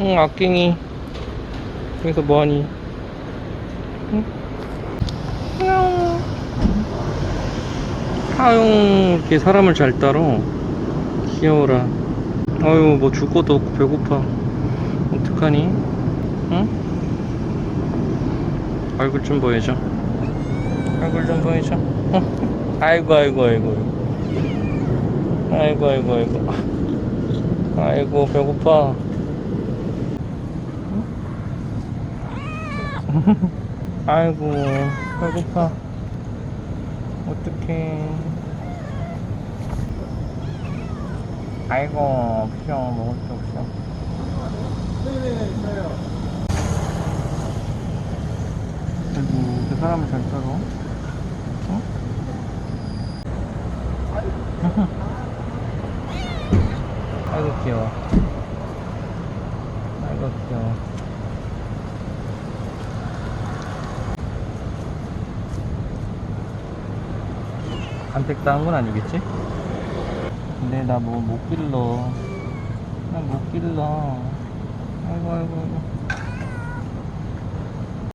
응, 악갱이. 여기서 뭐하니? 응? 아용, 이렇게 사람을 잘 따러. 귀여워라. 아유, 뭐 줄 것도 없고 배고파. 어떡하니? 응? 얼굴 좀 보여줘. 얼굴 좀 보여줘. 어? 아이고, 아이고, 아이고. 아이고, 아이고, 아이고. 아이고, 배고파. 아이고 배고파. 어떡해. 아이고 피어 먹을 게 없어. 아이고 그 사람을 잘 따로. 어? 아이고 귀여워 아이고 귀여워 간택당한 건 아니겠지? 근데 나 뭐 못 길러. 나 못 길러. 아이고 아이고 아이고